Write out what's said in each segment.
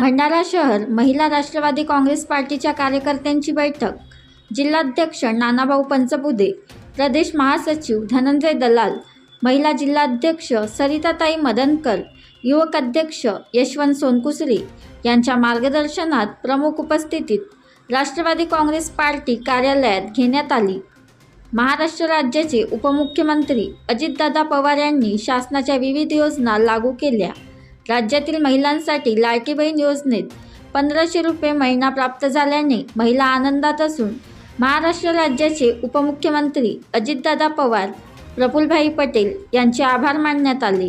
भंडारा शहर महिला राष्ट्रवादी काँग्रेस पार्टीच्या कार्यकर्त्यांची बैठक. जिल्हाध्यक्ष नानाभाऊ पंचबुदे प्रदेश महासचिव धनंजय दलाल महिला जिल्हाध्यक्ष सरिताताई मदनकर युवक अध्यक्ष यशवंत सोनकुसरी यांच्या मार्गदर्शनात प्रमुख उपस्थितीत राष्ट्रवादी काँग्रेस पार्टी कार्यालयात घेण्यात आली. महाराष्ट्र राज्याचे उपमुख्यमंत्री अजितदादा पवार यांनी शासनाच्या विविध योजना लागू केल्या. राज्यातील महिलांसाठी लाडकी बहीण योजनेत पंधराशे रुपये महिना प्राप्त झाल्याने महिला आनंदात असून महाराष्ट्र राज्याचे उपमुख्यमंत्री अजितदादा पवार प्रफुलभाई पटेल यांचे आभार मानण्यात आले.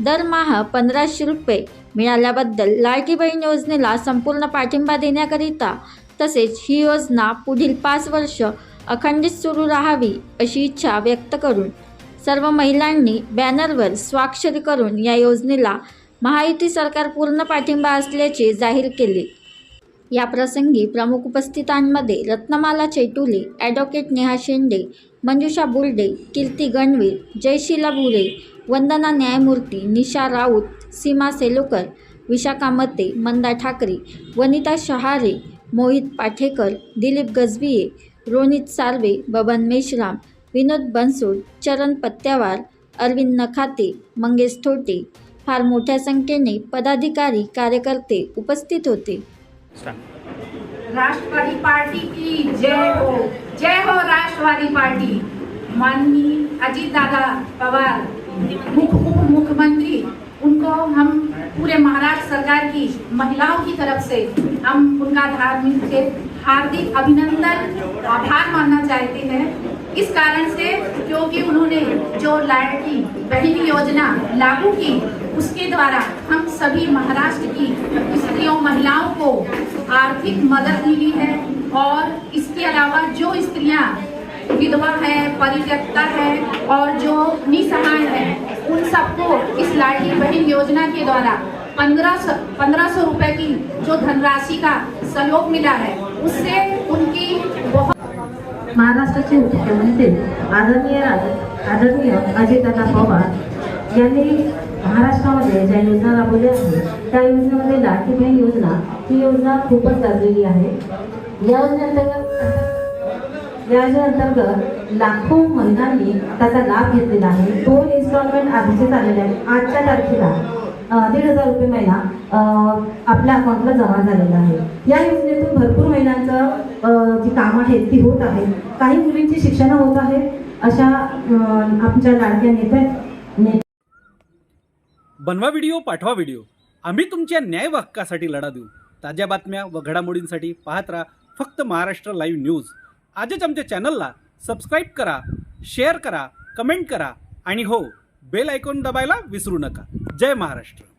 दरमहा पंधराशे रुपये मिळाल्याबद्दल लाडकी बहीण योजनेला संपूर्ण पाठिंबा देण्याकरिता तसेच ही योजना पुढील पाच वर्ष अखंडित सुरू राहावी अशी इच्छा व्यक्त करून सर्व महिलांनी बॅनरवर स्वाक्षरी करून या योजनेला महायुती सरकार पूर्ण पाठिंबा असल्याचे जाहीर केले. या प्रसंगी प्रमुख उपस्थितांमध्ये रत्नमाला चैटुले ॲडव्होकेट नेहा शेंडे मंजुषा बुर्डे कीर्ती गणवीर जयशीला बुरे वंदना न्यायमूर्ती निशा राऊत सीमा सेलोकर विशाखा मते मंदा ठाकरे वनिता शहारे मोहित पाठेकर दिलीप गजबिये रोनित सार्वे बबन मेश्राम विनोद बनसोड चरण पत्त्यावार अरविंद नखाते, मंगेश थोटे फार मोठ्या संख्येने पदाधिकारी, कार्यकर्ते उपस्थित होते. राष्ट्रवादी पार्टी की जय हो जय हो राष्ट्रवादी पार्टी. माननीय अजीत दादा पवार उप मुख्यमंत्री, उनको हम पूरे महाराष्ट्र सरकार की महिलाओं की तरफ़ से हम उनका धार्मिक, हार्दिक अभिनंदन आभार मानना चाहते हैं। इस कारण से क्योंकि उन्होंने जो लाडकी बहन योजना लागू की, उसके द्वारा हम सभी महाराष्ट्र की स्त्रियों, महिलाओं को आर्थिक मदद मिली है और इसके अलावा जो स्त्रियाँ विधवा है परित्यक्ता है और जो निसहाय है, उन सबको इस लाडली बहन योजना के द्वारा पंद्रह सौ पंद्रह सौ रुपये की जो धनराशि का सहयोग मिला है, उससे महाराष्ट्राचे मुख्यमंत्री आदरणीय राज- आदरणीय अजितदादा पवार यांनी महाराष्ट्रामध्ये ज्या योजना राबवल्या आहेत त्या योजनेमध्ये लाडकी बहीण योजना ही योजना खूपच गाजलेली आहे. या योजनेअंतर्गत या योजनेअंतर्गत लाखो महिलांनी त्याचा लाभ घेतलेला आहे. दोन इन्स्टॉलमेंट आधीचे झालेले आहेत. आजच्या तारखेला दीड हजार रुपये महिना आपल्या अकाउंटला जमा झालेला आहे. या योजनेतून भरपूर महिलांचं जी कामं आहेत ती होत आहेत. काही मुलींची शिक्षणं होत आहेत. अशा आमच्या लाडक्या नेत्या बनवा व्हिडिओ पाठवा व्हिडिओ. आम्ही तुमच्या न्याय व हक्कासाठी लढा देऊ. ताज्या बातम्या व घडामोडींसाठी पाहत राहा फक्त महाराष्ट्र लाईव्ह न्यूज. आजच आमच्या चॅनलला सबस्क्राईब करा शेअर करा कमेंट करा आणि हो बेल आयकॉन दबायला विसरू नका. जय महाराष्ट्र।